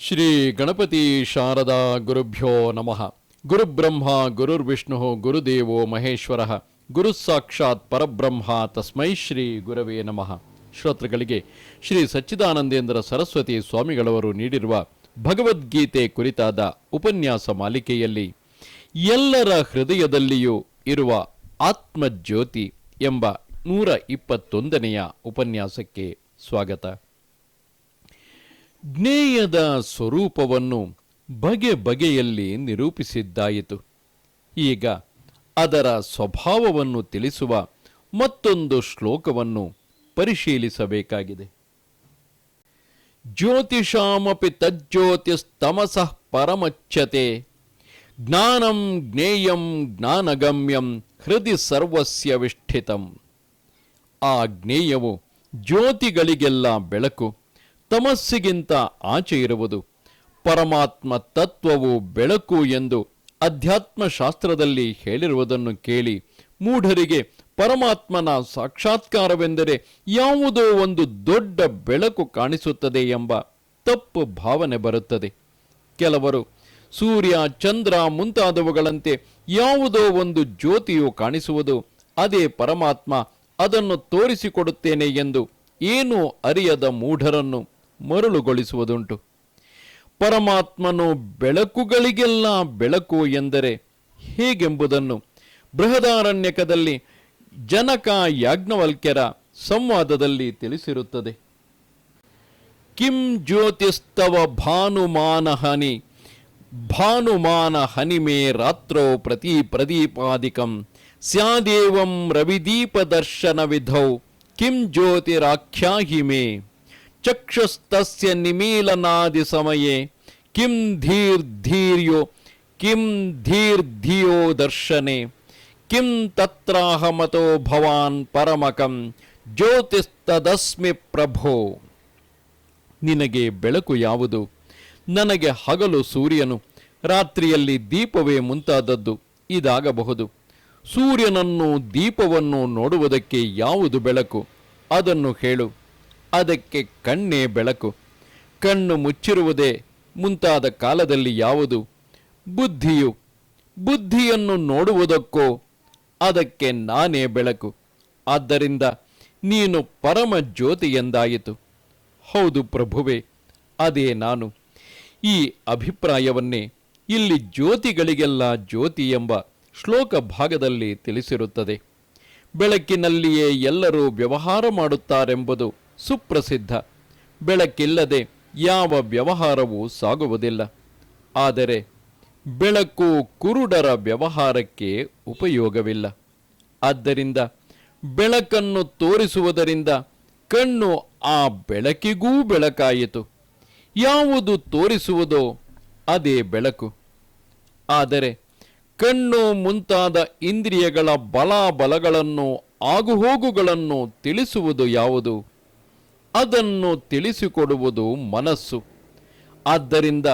ಶ್ರೀ ಗಣಪತಿ ಶಾರದಾ ಗುರುಭ್ಯೋ ನಮಃ. ಗುರುಬ್ರಹ್ಮ, ಗುರುರ್ವಿಷ್ಣು, ಗುರುದೇವೋ ಮಹೇಶ್ವರ. ಗುರು ಸಾಕ್ಷಾತ್ ಪರಬ್ರಹ್ಮ ತಸ್ಮೈ ಶ್ರೀ ಗುರವೇ ನಮಃ. ಶ್ರೋತೃಗಳಿಗೆ ಶ್ರೀ ಸಚ್ಚಿದಾನಂದೇಂದ್ರ ಸರಸ್ವತಿ ಸ್ವಾಮಿಗಳವರು ನೀಡಿರುವ ಭಗವದ್ಗೀತೆ ಕುರಿತಾದ ಉಪನ್ಯಾಸ ಮಾಲಿಕೆಯಲ್ಲಿ ಎಲ್ಲರ ಹೃದಯದಲ್ಲಿಯೂ ಇರುವ ಆತ್ಮಜ್ಯೋತಿ ಎಂಬ ನೂರ ಇಪ್ಪತ್ತೊಂದನೆಯ ಉಪನ್ಯಾಸಕ್ಕೆ ಸ್ವಾಗತ. ಜ್ಞೇಯದ ಸ್ವರೂಪವನ್ನು ಬಗೆ ಬಗೆಯಲ್ಲಿ ನಿರೂಪಿಸಿದ್ದಾಯಿತು. ಈಗ ಅದರ ಸ್ವಭಾವವನ್ನು ತಿಳಿಸುವ ಮತ್ತೊಂದು ಶ್ಲೋಕವನ್ನು ಪರಿಶೀಲಿಸಬೇಕಾಗಿದೆ. ಜ್ಯೋತಿಷಾಮಪಿ ತಜ್ಜ್ಯೋತಿಸ್ತಮಸಃ ಪರಮಚ್ಯತೆ, ಜ್ಞಾನಂ ಜ್ಞೇಯಂ ಜ್ಞಾನಗಮ್ಯಂ ಹೃದಯ ಸರ್ವಸ್ಯ ವಿಷ್ಠಿತಂ. ಆ ಜ್ಞೇಯವು ಜ್ಯೋತಿಗಳಿಗೆಲ್ಲ ಬೆಳಕು. ತಮಸ್ಸಿಗಿಂತ ಆಚೆ ಇರುವುದು. ಪರಮಾತ್ಮ ತತ್ವವು ಬೆಳಕು ಎಂದು ಅಧ್ಯಾತ್ಮ ಶಾಸ್ತ್ರದಲ್ಲಿ ಹೇಳಿರುವುದನ್ನು ಕೇಳಿ ಮೂಢರಿಗೆ ಪರಮಾತ್ಮನ ಸಾಕ್ಷಾತ್ಕಾರವೆಂದರೆ ಯಾವುದೋ ಒಂದು ದೊಡ್ಡ ಬೆಳಕು ಕಾಣಿಸುತ್ತದೆ ಎಂಬ ತಪ್ಪು ಭಾವನೆ ಬರುತ್ತದೆ. ಕೆಲವರು ಸೂರ್ಯ, ಚಂದ್ರ ಮುಂತಾದವುಗಳಂತೆ ಯಾವುದೋ ಒಂದು ಜ್ಯೋತಿಯು ಕಾಣಿಸುವುದು, ಅದೇ ಪರಮಾತ್ಮ ಅದನ್ನು ತೋರಿಸಿಕೊಡುತ್ತೇನೆ ಎಂದು ಏನೂ ಅರಿಯದ ಮೂಢರನ್ನು ಮರುಳುಗೊಳಿಸುವುದುಂಟು. ಪರಮಾತ್ಮನು ಬೆಳಕುಗಳಿಗೆಲ್ಲ ಬೆಳಕು ಎಂದರೆ ಹೇಗೆಂಬುದನ್ನು ಬೃಹದಾರಣ್ಯಕದಲ್ಲಿ ಜನಕ ಯಾಜ್ಞವಲ್ಕ್ಯರ ಸಂವಾದದಲ್ಲಿ ತಿಳಿಸಿರುತ್ತದೆ. ಕಿಂ ಜ್ಯೋತಿಸ್ತವ ಭಾನುಮಾನಹನಿ ಭಾನುಮಾನ ಹನಿಮೇ ರಾತ್ರೋ ಪ್ರತಿ ಪ್ರದೀಪಾದಿಕಂ, ಸ್ಯಾದೇವಂ ರವಿದೀಪದರ್ಶನ ವಿಧೌ ಕಿಂ ಜ್ಯೋತಿರಾಖ್ಯಾಹಿ ಮೇ ಚಕ್ಷುಸ್ತಸ್ಯ ನಿಮೀಲನಾದಿ ಸಮಯೇ. ಕಿಂ ಧೀರ್ಧೀರ್ಯೋ ಕಿಂ ಧೀರ್ಧಿಯೋ ದರ್ಶನೆ. ಕಿಂ ತತ್ರಾಹಮತೋ ಭವಾನ್ ಪರಮಕಂ, ಜ್ಯೋತಿಸ್ತದಸ್ಮಿ ಪ್ರಭೋ. ನಿನಗೆ ಬೆಳಕು ಯಾವುದು? ನನಗೆ ಹಗಲು ಸೂರ್ಯನು, ರಾತ್ರಿಯಲ್ಲಿ ದೀಪವೇ ಮುಂತಾದದ್ದು ಇದಾಗಬಹುದು. ಸೂರ್ಯನನ್ನು ದೀಪವನ್ನು ನೋಡುವುದಕ್ಕೆ ಯಾವುದು ಬೆಳಕು? ಅದನ್ನು ಹೇಳು. ಅದಕ್ಕೆ ಕಣ್ಣೇ ಬೆಳಕು. ಕಣ್ಣು ಮುಚ್ಚಿರುವುದೇ ಮುಂತಾದ ಕಾಲದಲ್ಲಿ ಯಾವುದು? ಬುದ್ಧಿಯು. ಬುದ್ಧಿಯನ್ನು ನೋಡುವುದಕ್ಕೋ ಅದಕ್ಕೆ ನಾನೇ ಬೆಳಕು. ಆದ್ದರಿಂದ ನೀನು ಪರಮ ಜ್ಯೋತಿ ಎಂದಾಯಿತು. ಹೌದು ಪ್ರಭುವೆ, ಅದೇ ನಾನು. ಈ ಅಭಿಪ್ರಾಯವನ್ನೇ ಇಲ್ಲಿ ಜ್ಯೋತಿಗಳಿಗೆಲ್ಲ ಜ್ಯೋತಿ ಎಂಬ ಶ್ಲೋಕ ಭಾಗದಲ್ಲಿ ತಿಳಿಸಿರುತ್ತದೆ. ಬೆಳಕಿನಲ್ಲಿಯೇ ಎಲ್ಲರೂ ವ್ಯವಹಾರ ಮಾಡುತ್ತಾರೆಂಬುದು ಸುಪ್ರಸಿದ್ಧ. ಬೆಳಕಿಲ್ಲದೆ ಯಾವ ವ್ಯವಹಾರವೂ ಸಾಗುವುದಿಲ್ಲ. ಆದರೆ ಬೆಳಕು ಕುರುಡರ ವ್ಯವಹಾರಕ್ಕೆ ಉಪಯೋಗವಿಲ್ಲ. ಆದ್ದರಿಂದ ಬೆಳಕನ್ನು ತೋರಿಸುವುದರಿಂದ ಕಣ್ಣು ಆ ಬೆಳಕಿಗೂ ಬೆಳಕಾಯಿತು. ಯಾವುದು ತೋರಿಸುವುದೋ ಅದೇ ಬೆಳಕು. ಆದರೆ ಕಣ್ಣು ಮುಂತಾದ ಇಂದ್ರಿಯಗಳ ಬಲಾಬಲಗಳನ್ನು, ಆಗುಹೋಗುಗಳನ್ನು ತಿಳಿಸುವುದು ಯಾವುದು? ಅದನ್ನು ತಿಳಿಸಿಕೊಡುವುದು ಮನಸ್ಸು. ಆದ್ದರಿಂದ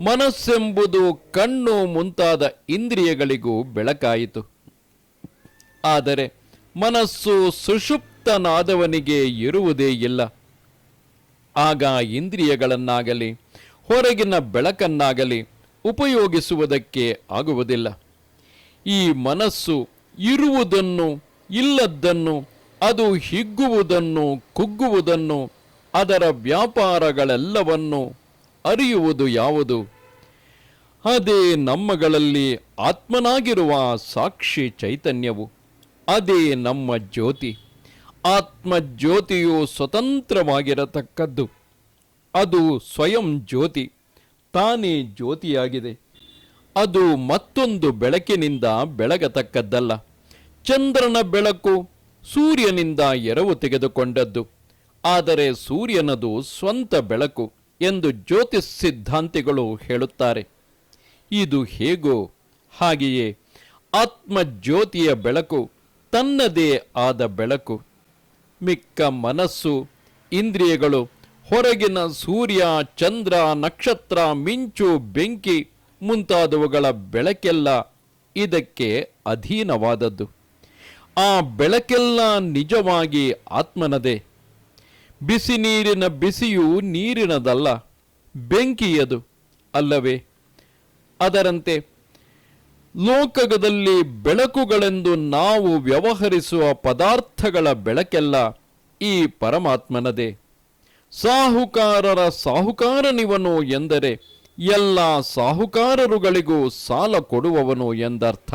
ಮನಸ್ಸೆಂಬುದು ಕಣ್ಣು ಮುಂತಾದ ಇಂದ್ರಿಯಗಳಿಗೂ ಬೆಳಕಾಯಿತು. ಆದರೆ ಮನಸ್ಸು ಸುಷುಪ್ತನಾದವನಿಗೆ ಇರುವುದೇ ಇಲ್ಲ. ಆಗ ಇಂದ್ರಿಯಗಳನ್ನಾಗಲಿ, ಹೊರಗಿನ ಬೆಳಕನ್ನಾಗಲಿ ಉಪಯೋಗಿಸುವುದಕ್ಕೆ ಆಗುವುದಿಲ್ಲ. ಈ ಮನಸ್ಸು ಇರುವುದನ್ನು, ಇಲ್ಲದ್ದನ್ನು ಅದು ಹಿಗ್ಗುವುದನ್ನು, ಕುಗ್ಗುವುದನ್ನು, ಅದರ ವ್ಯಾಪಾರಗಳೆಲ್ಲವನ್ನು ಅರಿಯುವುದು ಯಾವುದು? ಅದೇ ನಮ್ಮಗಳಲ್ಲಿ ಆತ್ಮನಾಗಿರುವ ಸಾಕ್ಷಿ ಚೈತನ್ಯವು, ಅದೇ ನಮ್ಮ ಜ್ಯೋತಿ. ಆತ್ಮಜ್ಯೋತಿಯು ಸ್ವತಂತ್ರವಾಗಿರತಕ್ಕದ್ದು. ಅದು ಸ್ವಯಂ ಜ್ಯೋತಿ, ತಾನೇ ಜ್ಯೋತಿಯಾಗಿದೆ. ಅದು ಮತ್ತೊಂದು ಬೆಳಕಿನಿಂದ ಬೆಳಗತಕ್ಕದ್ದಲ್ಲ. ಚಂದ್ರನ ಬೆಳಕು ಸೂರ್ಯನಿಂದ ಎರವು ತೆಗೆದುಕೊಂಡದ್ದು. ಆದರೆ ಸೂರ್ಯನದು ಸ್ವಂತ ಬೆಳಕು ಎಂದು ಜ್ಯೋತಿಷ್ ಸಿದ್ಧಾಂತಿಗಳು ಹೇಳುತ್ತಾರೆ. ಇದು ಹೇಗೋ ಹಾಗೆಯೇ ಆತ್ಮಜ್ಯೋತಿಯ ಬೆಳಕು ತನ್ನದೇ ಆದ ಬೆಳಕು. ಮಿಕ್ಕ ಮನಸ್ಸು, ಇಂದ್ರಿಯಗಳು, ಹೊರಗಿನ ಸೂರ್ಯ, ಚಂದ್ರ, ನಕ್ಷತ್ರ, ಮಿಂಚು, ಬೆಂಕಿ ಮುಂತಾದವುಗಳ ಬೆಳಕೆಲ್ಲ ಇದಕ್ಕೆ ಅಧೀನವಾದದ್ದು. ಆ ಬೆಳಕೆಲ್ಲ ನಿಜವಾಗಿ ಆತ್ಮನದೇ. ಬಿಸಿ ನೀರಿನ ಬಿಸಿಯು ನೀರಿನದಲ್ಲ, ಬೆಂಕಿಯದು ಅಲ್ಲವೇ? ಅದರಂತೆ ಲೋಕದಲ್ಲಿ ಬೆಳಕುಗಳೆಂದು ನಾವು ವ್ಯವಹರಿಸುವ ಪದಾರ್ಥಗಳ ಬೆಳಕೆಲ್ಲ ಈ ಪರಮಾತ್ಮನದೇ. ಸಾಹುಕಾರರ ಸಾಹುಕಾರನಿವನು ಎಂದರೆ ಎಲ್ಲ ಸಾಹುಕಾರರುಗಳಿಗೂ ಸಾಲ ಕೊಡುವವನು ಎಂದರ್ಥ.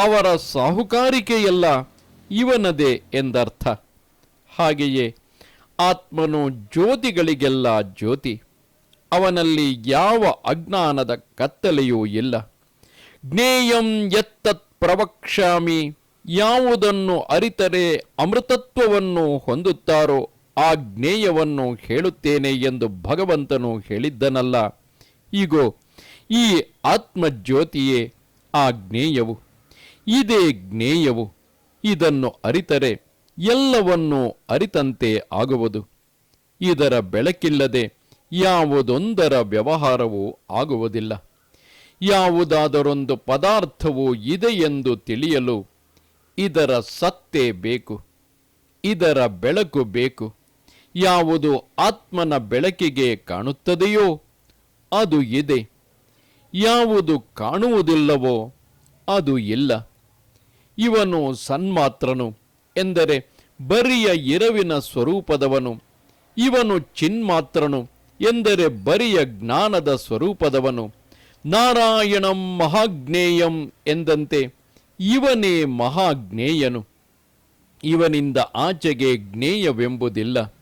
ಅವರ ಸಾಹುಕಾರಿಕೆಯೆಲ್ಲ ಇವನದೇ ಎಂದರ್ಥ. ಹಾಗೆಯೇ ಆತ್ಮನು ಜ್ಯೋತಿಗಳಿಗೆಲ್ಲ ಜ್ಯೋತಿ. ಅವನಲ್ಲಿ ಯಾವ ಅಜ್ಞಾನದ ಕತ್ತಲೆಯೂ ಇಲ್ಲ. ಜ್ಞೇಯಂ ಎತ್ತತ್ ಪ್ರವಕ್ಷಾಮಿ ಯಾವುದನ್ನು ಅರಿತರೆ ಅಮೃತತ್ವವನ್ನು ಹೊಂದುತ್ತಾರೋ ಆ ಜ್ಞೇಯವನ್ನು ಹೇಳುತ್ತೇನೆ ಎಂದು ಭಗವಂತನು ಹೇಳಿದ್ದನಲ್ಲ. ಈಗೋ ಈ ಆತ್ಮಜ್ಯೋತಿಯೇ ಆ ಜ್ಞೇಯವು. ಇದೇ ಜ್ಞೇಯವು. ಇದನ್ನು ಅರಿತರೆ ಎಲ್ಲವನ್ನೂ ಅರಿತಂತೆ ಆಗುವುದು. ಇದರ ಬೆಳಕಿಲ್ಲದೆ ಯಾವುದೊಂದರ ವ್ಯವಹಾರವೂ ಆಗುವುದಿಲ್ಲ. ಯಾವುದಾದರೊಂದು ಪದಾರ್ಥವು ಇದೆ ಎಂದು ತಿಳಿಯಲು ಇದರ ಸತ್ತೆ ಬೇಕು. ಇದರ ಬೆಳಕು ಬೇಕು. ಯಾವುದು ಆತ್ಮನ ಬೆಳಕಿಗೆ ಕಾಣುತ್ತದೆಯೋ ಅದು ಇದೆ. ಯಾವುದು ಕಾಣುವುದಿಲ್ಲವೋ ಅದು ಇಲ್ಲ. ಇವನು ಸನ್ಮಾತ್ರನು ಎಂದರೆ ಬರಿಯ ಇರವಿನ ಸ್ವರೂಪದವನು. ಇವನು ಚಿನ್ಮಾತ್ರನು ಎಂದರೆ ಬರಿಯ ಜ್ಞಾನದ ಸ್ವರೂಪದವನು. ನಾರಾಯಣಂ ಮಹಾಜ್ಞೇಯಂ ಎಂದಂತೆ ಇವನೇ ಮಹಾಜ್ಞೇಯನು. ಇವನಿಂದ ಆಚೆಗೆ ಜ್ಞೇಯವೆಂಬುದಿಲ್ಲ.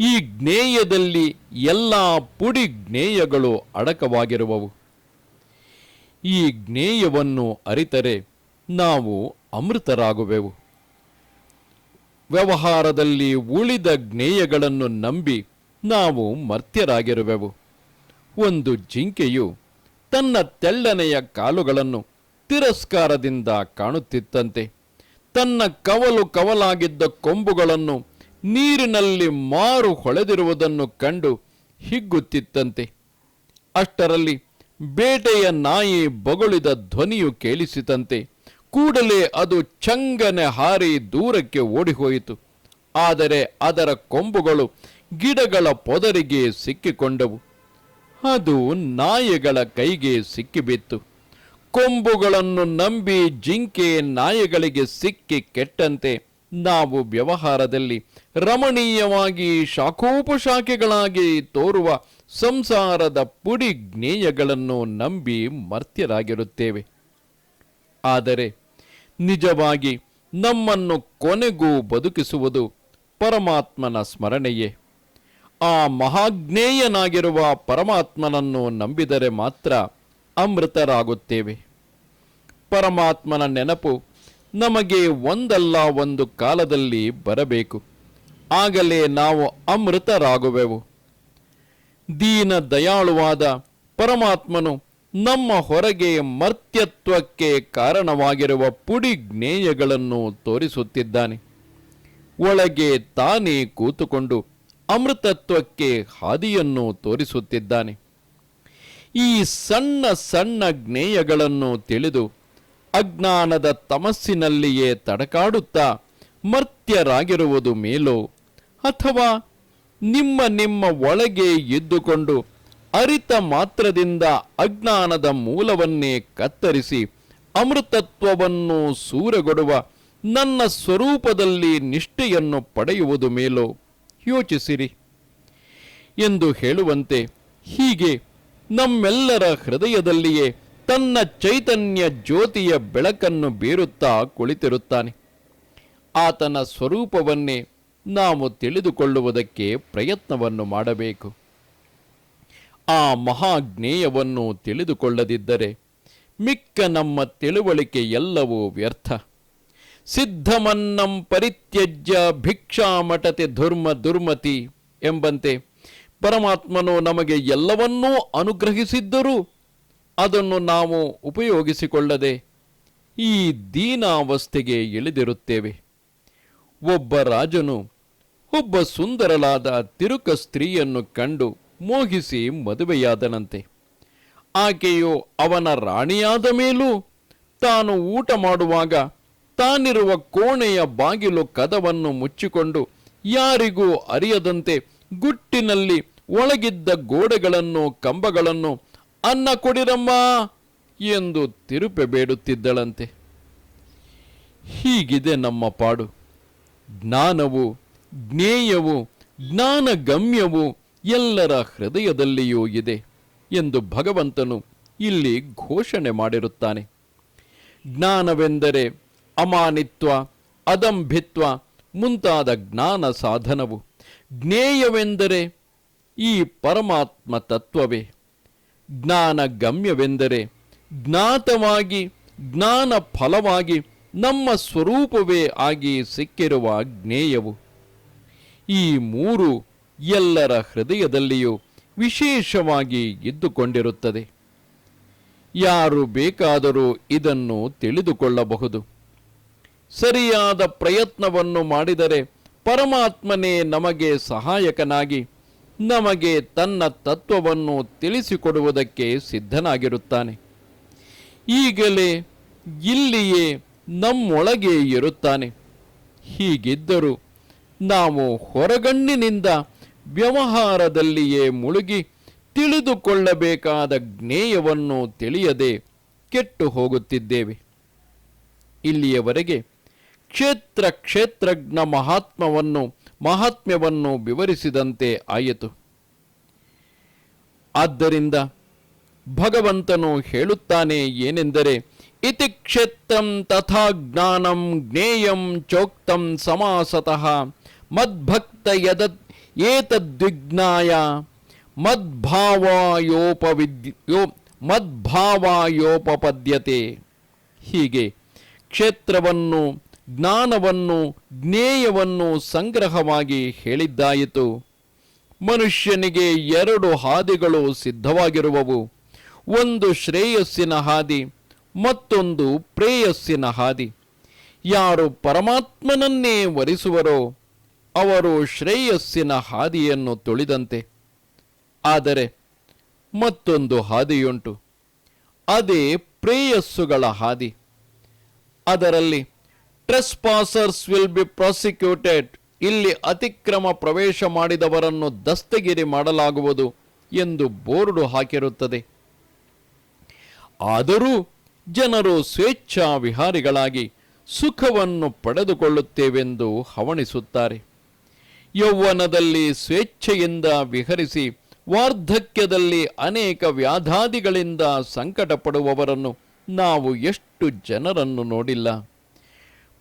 ಈ ಜ್ಞೇಯದಲ್ಲಿ ಎಲ್ಲ ಪುಡಿ ಜ್ಞೇಯಗಳು ಅಡಕವಾಗಿರುವವು. ಈ ಜ್ಞೇಯವನ್ನು ಅರಿತರೆ ನಾವು ಅಮೃತರಾಗುವೆವು. ವ್ಯವಹಾರದಲ್ಲಿ ಉಳಿದ ಜ್ಞೇಯಗಳನ್ನು ನಂಬಿ ನಾವು ಮರ್ತ್ಯರಾಗಿರುವೆವು. ಒಂದು ಜಿಂಕೆಯು ತನ್ನ ತೆಳ್ಳನೆಯ ಕಾಲುಗಳನ್ನು ತಿರಸ್ಕಾರದಿಂದ ಕಾಣುತ್ತಿತ್ತಂತೆ. ತನ್ನ ಕವಲು ಕವಲಾಗಿದ್ದ ಕೊಂಬುಗಳನ್ನು ನೀರಿನಲ್ಲಿ ಮಾರು ಹೊಳೆದಿರುವುದನ್ನು ಕಂಡು ಹಿಗ್ಗುತ್ತಿತ್ತಂತೆ. ಅಷ್ಟರಲ್ಲಿ ಬೇಟೆಯ ನಾಯಿ ಬೊಗಳಿದ ಧ್ವನಿಯು ಕೇಳಿಸಿತಂತೆ. ಕೂಡಲೇ ಅದು ಚಂಗನೆ ಹಾರಿ ದೂರಕ್ಕೆ ಓಡಿಹೋಯಿತು. ಆದರೆ ಅದರ ಕೊಂಬುಗಳು ಗಿಡಗಳ ಪೊದರಿಗೆ ಸಿಕ್ಕಿಕೊಂಡವು. ಅದು ನಾಯಿಗಳ ಕೈಗೆ ಸಿಕ್ಕಿಬಿತ್ತು. ಕೊಂಬುಗಳನ್ನು ನಂಬಿ ಜಿಂಕೆ ನಾಯಿಗಳಿಗೆ ಸಿಕ್ಕಿ ಕೆಟ್ಟಂತೆ ನಾವು ವ್ಯವಹಾರದಲ್ಲಿ ರಮಣೀಯವಾಗಿ ಶಾಖೋಪಶಾಖೆಗಳಾಗಿ ತೋರುವ ಸಂಸಾರದ ಪುಡಿ ಜ್ಞೇಯಗಳನ್ನು ನಂಬಿ ಮರ್ತ್ಯರಾಗಿರುತ್ತೇವೆ. ಆದರೆ ನಿಜವಾಗಿ ನಮ್ಮನ್ನು ಕೊನೆಗೂ ಬದುಕಿಸುವುದು ಪರಮಾತ್ಮನ ಸ್ಮರಣೆಯೇ. ಆ ಮಹಾಜ್ಞೇಯನಾಗಿರುವ ಪರಮಾತ್ಮನನ್ನು ನಂಬಿದರೆ ಮಾತ್ರ ಅಮೃತರಾಗುತ್ತೇವೆ. ಪರಮಾತ್ಮನ ನೆನಪು ನಮಗೆ ಒಂದಲ್ಲ ಒಂದು ಕಾಲದಲ್ಲಿ ಬರಬೇಕು. ಆಗಲೇ ನಾವು ಅಮೃತರಾಗುವೆವು. ದೀನ ದಯಾಳುವಾದ ಪರಮಾತ್ಮನು ನಮ್ಮ ಹೊರಗೆ ಮರ್ತ್ಯತ್ವಕ್ಕೆ ಕಾರಣವಾಗಿರುವ ಪುಡಿ ಜ್ಞೇಯಗಳನ್ನು ತೋರಿಸುತ್ತಿದ್ದಾನೆ. ಒಳಗೆ ತಾನೇ ಕೂತುಕೊಂಡು ಅಮೃತತ್ವಕ್ಕೆ ಹಾದಿಯನ್ನು ತೋರಿಸುತ್ತಿದ್ದಾನೆ. ಈ ಸಣ್ಣ ಸಣ್ಣ ಜ್ಞೇಯಗಳನ್ನು ತಿಳಿದು ಅಜ್ಞಾನದ ತಮಸ್ಸಿನಲ್ಲಿಯೇ ತಡಕಾಡುತ್ತಾ ಮರ್ತ್ಯರಾಗಿರುವುದು ಮೇಲೋ ಅಥವಾ ನಿಮ್ಮ ನಿಮ್ಮ ಒಳಗೆ ಇದ್ದುಕೊಂಡು ಅರಿತ ಮಾತ್ರದಿಂದ ಅಜ್ಞಾನದ ಮೂಲವನ್ನೇ ಕತ್ತರಿಸಿ ಅಮೃತತ್ವವನ್ನು ಸೂರಗೊಡುವ ನನ್ನ ಸ್ವರೂಪದಲ್ಲಿ ನಿಷ್ಠೆಯನ್ನು ಪಡೆಯುವುದು ಮೇಲೋ. ಯೋಚಿಸಿರಿ. ಎಂದು ಹೇಳುವಂತೆ ಹೀಗೆ ನಮ್ಮೆಲ್ಲರ ಹೃದಯದಲ್ಲಿಯೇ ತನ್ನ ಚೈತನ್ಯ ಜ್ಯೋತಿಯ ಬೆಳಕನ್ನು ಬೀರುತ್ತಾ ಕುಳಿತಿರುತ್ತಾನೆ. ಆತನ ಸ್ವರೂಪವನ್ನೇ ನಾವು ತಿಳಿದುಕೊಳ್ಳುವುದಕ್ಕೆ ಪ್ರಯತ್ನವನ್ನು ಮಾಡಬೇಕು. ಆ ಮಹಾಜ್ಞೇಯವನ್ನು ತಿಳಿದುಕೊಳ್ಳದಿದ್ದರೆ ಮಿಕ್ಕ ನಮ್ಮ ತಿಳುವಳಿಕೆ ಎಲ್ಲವೂ ವ್ಯರ್ಥ. ಸಿದ್ಧಮನ್ನಂ ಪರಿತ್ಯಜ್ಯ ಭಿಕ್ಷಾಮಟತೆ ಧರ್ಮ ದುರ್ಮತಿ ಎಂಬಂತೆ ಪರಮಾತ್ಮನು ನಮಗೆ ಎಲ್ಲವನ್ನೂ ಅನುಗ್ರಹಿಸಿದ್ದರೂ ಅದನ್ನು ನಾವು ಉಪಯೋಗಿಸಿಕೊಳ್ಳದೆ ಈ ದೀನಾವಸ್ಥೆಗೆ ಇಳಿದಿರುತ್ತೇವೆ. ಒಬ್ಬ ರಾಜನು ಒಬ್ಬ ಸುಂದರಲಾದ ತಿರುಕ ಸ್ತ್ರೀಯನ್ನು ಕಂಡು ಮೋಹಿಸಿ ಮದುವೆಯಾದನಂತೆ. ಆಕೆಯು ಅವನ ರಾಣಿಯಾದ ಮೇಲೂ ತಾನು ಊಟ ಮಾಡುವಾಗ ತಾನಿರುವ ಕೋಣೆಯ ಬಾಗಿಲು ಕದವನ್ನು ಮುಚ್ಚಿಕೊಂಡು ಯಾರಿಗೂ ಅರಿಯದಂತೆ ಗುಟ್ಟಿನಲ್ಲಿ ಒಳಗಿದ್ದ ಗೋಡೆಗಳನ್ನು ಕಂಬಗಳನ್ನು ಅನ್ನ ಕೊಡಿರಮ್ಮ ಎಂದು ತಿರುಪೆ ಬೇಡುತ್ತಿದ್ದಳಂತೆ. ಹೀಗಿದೆ ನಮ್ಮ ಪಾಡು. ಜ್ಞಾನವು, ಜ್ಞೇಯವು, ಜ್ಞಾನಗಮ್ಯವು ಎಲ್ಲರ ಹೃದಯದಲ್ಲಿಯೂ ಇದೆ ಎಂದು ಭಗವಂತನು ಇಲ್ಲಿ ಘೋಷಣೆ ಮಾಡಿರುತ್ತಾನೆ. ಜ್ಞಾನವೆಂದರೆ ಅಮಾನಿತ್ವ, ಅದಂಭಿತ್ವ ಮುಂತಾದ ಜ್ಞಾನ ಸಾಧನವು. ಜ್ಞೇಯವೆಂದರೆ ಈ ಪರಮಾತ್ಮ ತತ್ವವೇ. ಜ್ಞಾನ ಗಮ್ಯವೆಂದರೆ ಜ್ಞಾತವಾಗಿ, ಜ್ಞಾನ ಫಲವಾಗಿ ನಮ್ಮ ಸ್ವರೂಪವೇ ಆಗಿ ಸಿಕ್ಕಿರುವ ಜ್ಞೇಯವು. ಈ ಮೂರು ಎಲ್ಲರ ಹೃದಯದಲ್ಲಿಯೂ ವಿಶೇಷವಾಗಿ ಇದ್ದುಕೊಂಡಿರುತ್ತದೆ. ಯಾರು ಬೇಕಾದರೂ ಇದನ್ನು ತಿಳಿದುಕೊಳ್ಳಬಹುದು. ಸರಿಯಾದ ಪ್ರಯತ್ನವನ್ನು ಮಾಡಿದರೆ ಪರಮಾತ್ಮನೇ ನಮಗೆ ಸಹಾಯಕನಾಗಿ ನಮಗೆ ತನ್ನ ತತ್ವವನ್ನು ತಿಳಿಸಿಕೊಡುವುದಕ್ಕೆ ಸಿದ್ಧನಾಗಿರುತ್ತಾನೆ. ಈಗಲೇ ಇಲ್ಲಿಯೇ ನಮ್ಮೊಳಗೆ ಇರುತ್ತಾನೆ. ಹೀಗಿದ್ದರೂ ನಾವು ಹೊರಗಣ್ಣಿನಿಂದ ವ್ಯವಹಾರದಲ್ಲಿಯೇ ಮುಳುಗಿ ತಿಳಿದುಕೊಳ್ಳಬೇಕಾದ ಜ್ಞೇಯವನ್ನು ತಿಳಿಯದೆ ಕೆಟ್ಟು ಹೋಗುತ್ತಿದ್ದೇವೆ. ಇಲ್ಲಿಯವರೆಗೆ ಕ್ಷೇತ್ರ ಕ್ಷೇತ್ರಜ್ಞ ಮಹಾತ್ಮವನ್ನು, ಮಹಾತ್ಮ್ಯವನ್ನು ವಿವರಿಸಿದಂತೆ ಆಯಿತು. ಆದ್ದರಿಂದ ಭಗವಂತನು ಹೇಳುತ್ತಾನೆ ಏನೆಂದರೆ, ಇತಿ ಕ್ಷೇತ್ರಂ ತಥಾ ಜ್ಞಾನಂ ಜ್ಞೇಯಂ ಚೋಕ್ತಂ ಸಮಾಸತಃ ಮದ್ಭಕ್ತ ಯದತ್ ಏತದ್ವಿಜ್ಞಾಯ ಮದ್ಭಾವಾಯೋಪವಿದ್ಯೋ ಮದ್ಭಾವಾಯೋಪಪದ್ಯತೆ. ಹೀಗೆ ಕ್ಷೇತ್ರವನ್ನು, ಜ್ಞಾನವನ್ನು, ಜ್ಞೇಯವನ್ನು ಸಂಗ್ರಹವಾಗಿ ಹೇಳಿದ್ದಾಯಿತು. ಮನುಷ್ಯನಿಗೆ ಎರಡು ಹಾದಿಗಳು ಸಿದ್ಧವಾಗಿರುವವು. ಒಂದು ಶ್ರೇಯಸ್ಸಿನ ಹಾದಿ, ಮತ್ತೊಂದು ಪ್ರೇಯಸ್ಸಿನ ಹಾದಿ. ಯಾರು ಪರಮಾತ್ಮನನ್ನೇ ವರಿಸುವರೋ ಅವರು ಶ್ರೇಯಸ್ಸಿನ ಹಾದಿಯನ್ನು ತುಳಿದಂತೆ. ಆದರೆ ಮತ್ತೊಂದು ಹಾದಿಯುಂಟು. ಅದೇ ಪ್ರೇಯಸ್ಸುಗಳ ಹಾದಿ. ಅದರಲ್ಲಿ ಟ್ರೆಸ್ಪಾಸರ್ಸ್ ವಿಲ್ ಬಿ ಪ್ರಾಸಿಕ್ಯೂಟೆಡ್ ಇಲ್ಲಿ ಅತಿಕ್ರಮ ಪ್ರವೇಶ ಮಾಡಿದವರನ್ನು ದಸ್ತಗಿರಿ ಮಾಡಲಾಗುವುದು ಎಂದು ಬೋರ್ಡು ಹಾಕಿರುತ್ತದೆ. ಆದರೂ ಜನರು ಸ್ವೇಚ್ಛಾ ವಿಹಾರಿಗಳಾಗಿ ಸುಖವನ್ನು ಪಡೆದುಕೊಳ್ಳುತ್ತೇವೆಂದು ಹವಣಿಸುತ್ತಾರೆ. ಯೌವನದಲ್ಲಿ ಸ್ವೇಚ್ಛೆಯಿಂದ ವಿಹರಿಸಿ, ವಾರ್ಧಕ್ಯದಲ್ಲಿ ಅನೇಕ ವ್ಯಾಧಾದಿಗಳಿಂದ ಸಂಕಟ ಪಡುವವರನ್ನು ನಾವು ಎಷ್ಟು ಜನರನ್ನು ನೋಡಿಲ್ಲ.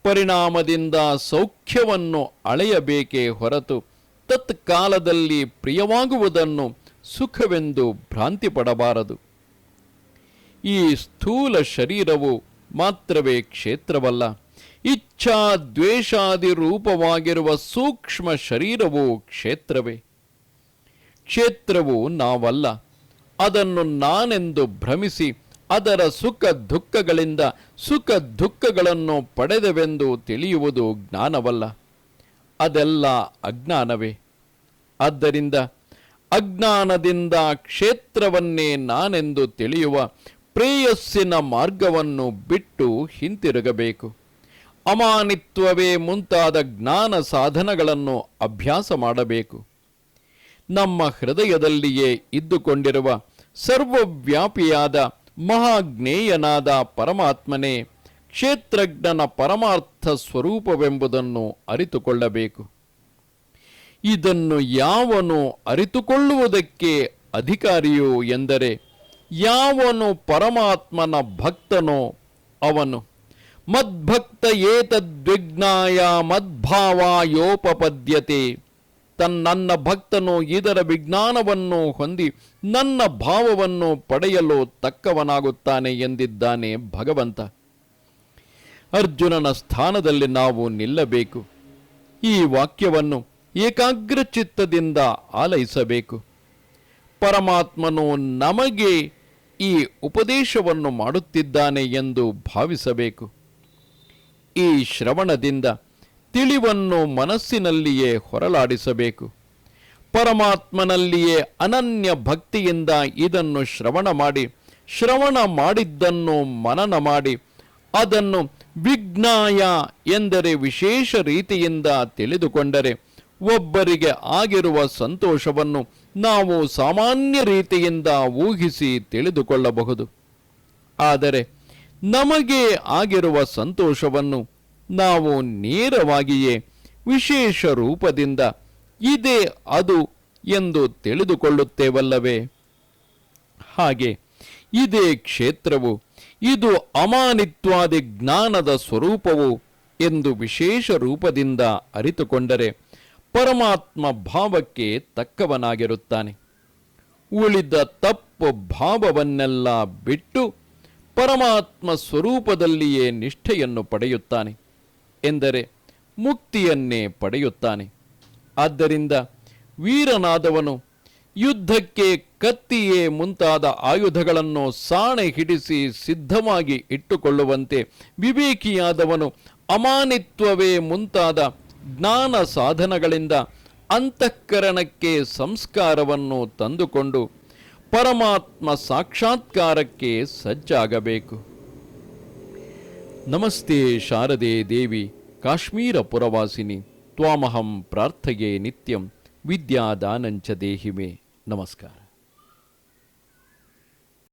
ಪರಿಣಾಮದಿಂದ ಸೌಖ್ಯವನ್ನು ಅಳೆಯಬೇಕೇ ಹೊರತು ತತ್ಕಾಲದಲ್ಲಿ ಪ್ರಿಯವಾಗುವುದನ್ನು ಸುಖವೆಂದು ಭ್ರಾಂತಿ ಪಡಬಾರದು ಈ ಸ್ಥೂಲ ಶರೀರವು ಮಾತ್ರವೇ ಕ್ಷೇತ್ರವಲ್ಲ. ಇಚ್ಛಾ ದ್ವೇಷಾದಿ ರೂಪವಾಗಿರುವ ಸೂಕ್ಷ್ಮ ಶರೀರವು ಕ್ಷೇತ್ರವೇ. ಕ್ಷೇತ್ರವು ನಾವಲ್ಲ. ಅದನ್ನು ನಾನೆಂದು ಭ್ರಮಿಸಿ ಅದರ ಸುಖ ದುಃಖಗಳಿಂದ ಸುಖ ದುಃಖಗಳನ್ನು ಪಡೆದವೆಂದು ತಿಳಿಯುವುದು ಜ್ಞಾನವಲ್ಲ. ಅದೆಲ್ಲ ಅಜ್ಞಾನವೇ. ಆದ್ದರಿಂದ ಅಜ್ಞಾನದಿಂದ ಕ್ಷೇತ್ರವನ್ನೇ ನಾನೆಂದು ತಿಳಿಯುವ ಪ್ರೇಯಸ್ಸಿನ ಮಾರ್ಗವನ್ನು ಬಿಟ್ಟು ಹಿಂತಿರುಗಬೇಕು. ಅಮಾನಿತ್ವವೇ ಮುಂತಾದ ಜ್ಞಾನ ಸಾಧನಗಳನ್ನು ಅಭ್ಯಾಸ ಮಾಡಬೇಕು. ನಮ್ಮ ಹೃದಯದಲ್ಲಿಯೇ ಇದ್ದುಕೊಂಡಿರುವ ಸರ್ವವ್ಯಾಪಿಯಾದ ಮಹಾಜ್ಞೇಯನಾದ ಪರಮಾತ್ಮನೇ ಕ್ಷೇತ್ರಜ್ಞನ ಪರಮಾರ್ಥ ಸ್ವರೂಪವೆಂಬುದನ್ನು ಅರಿತುಕೊಳ್ಳಬೇಕು. ಇದನ್ನು ಯಾವನು ಅರಿತುಕೊಳ್ಳುವುದಕ್ಕೆ ಅಧಿಕಾರಿಯೋ ಎಂದರೆ, ಯಾವನು ಪರಮಾತ್ಮನ ಭಕ್ತನೋ ಅವನು. ಮದ್ಭಕ್ತ ಏತದ್ವಿಜ್ಞಾಯ ಮದ್ಭಾವಾಯೋಪಪದ್ಯತೆ. ತನ್ನ ಭಕ್ತನು ಇದರ ವಿಜ್ಞಾನವನ್ನು ಹೊಂದಿ ನನ್ನ ಭಾವವನ್ನು ಪಡೆಯಲು ತಕ್ಕವನಾಗುತ್ತಾನೆ ಎಂದಿದ್ದಾನೆ ಭಗವಂತ. ಅರ್ಜುನನ ಸ್ಥಾನದಲ್ಲಿ ನಾವು ನಿಲ್ಲಬೇಕು. ಈ ವಾಕ್ಯವನ್ನು ಏಕಾಗ್ರ ಚಿತ್ತದಿಂದ ಆಲೈಸಬೇಕು ಪರಮಾತ್ಮನು ನಮಗೆ ಈ ಉಪದೇಶವನ್ನು ಮಾಡುತ್ತಿದ್ದಾನೆ ಎಂದು ಭಾವಿಸಬೇಕು. ಈ ಶ್ರವಣದಿಂದ ತಿಳಿವನ್ನು ಮನಸ್ಸಿನಲ್ಲಿಯೇ ಹೊರಲಾಡಿಸಬೇಕು. ಪರಮಾತ್ಮನಲ್ಲಿಯೇ ಅನನ್ಯ ಭಕ್ತಿಯಿಂದ ಇದನ್ನು ಶ್ರವಣ ಮಾಡಿ, ಶ್ರವಣ ಮಾಡಿದ್ದನ್ನು ಮನನ ಮಾಡಿ, ಅದನ್ನು ವಿಜ್ಞಾಯ ಎಂದರೆ ವಿಶೇಷ ರೀತಿಯಿಂದ ತಿಳಿದುಕೊಂಡರೆ ಒಬ್ಬರಿಗೆ ಆಗಿರುವ ಸಂತೋಷವನ್ನು ನಾವು ಸಾಮಾನ್ಯ ರೀತಿಯಿಂದ ಊಹಿಸಿ ತಿಳಿದುಕೊಳ್ಳಬಹುದು. ಆದರೆ ನಮಗೆ ಆಗಿರುವ ಸಂತೋಷವನ್ನು ನಾವು ನೇರವಾಗಿಯೇ ವಿಶೇಷ ರೂಪದಿಂದ ಇದೆ ಅದು ಎಂದು ತಿಳಿದುಕೊಳ್ಳುತ್ತೇವಲ್ಲವೇ? ಹಾಗೆ ಇದೇ ಕ್ಷೇತ್ರವು, ಇದು ಅಮಾನಿತ್ವಾದಿ ಜ್ಞಾನದ ಸ್ವರೂಪವು ಎಂದು ವಿಶೇಷ ರೂಪದಿಂದ ಅರಿತುಕೊಂಡರೆ ಪರಮಾತ್ಮ ಭಾವಕ್ಕೆ ತಕ್ಕವನಾಗಿರುತ್ತಾನೆ. ಉಳಿದ ತಪ್ಪು ಭಾವವನ್ನೆಲ್ಲ ಬಿಟ್ಟು ಪರಮಾತ್ಮ ಸ್ವರೂಪದಲ್ಲಿಯೇ ನಿಷ್ಠೆಯನ್ನು ಪಡೆಯುತ್ತಾನೆ ಎಂದರೆ ಮುಕ್ತಿಯನ್ನೇ ಪಡೆಯುತ್ತಾನೆ. ಆದ್ದರಿಂದ ವೀರನಾದವನು ಯುದ್ಧಕ್ಕೆ ಕತ್ತಿಯೇ ಮುಂತಾದ ಆಯುಧಗಳನ್ನು ಸಾಣೆ ಹಿಡಿಸಿ ಸಿದ್ಧವಾಗಿ ಇಟ್ಟುಕೊಳ್ಳುವಂತೆ ವಿವೇಕಿಯಾದವನು ಅಮಾನಿತ್ವವೇ ಮುಂತಾದ ಜ್ಞಾನ ಸಾಧನಗಳಿಂದ ಅಂತಃಕರಣಕ್ಕೆ ಸಂಸ್ಕಾರವನ್ನು ತಂದುಕೊಂಡು ಪರಮಾತ್ಮ ಸಾಕ್ಷಾತ್ಕಾರಕ್ಕೆ ಸಜ್ಜಾಗಬೇಕು. ನಮಸ್ತೆ ಶಾರದೆ ದೇವಿ ಕಾಶ್ಮೀರ ಪುರವಾಸಿನಿ ತ್ವಾಮಹಂ ಪ್ರಾರ್ಥಯೇ ನಿತ್ಯಂ ವಿದ್ಯಾದಾನಂಚ ದೇಹಿಮೆ. ನಮಸ್ಕಾರ.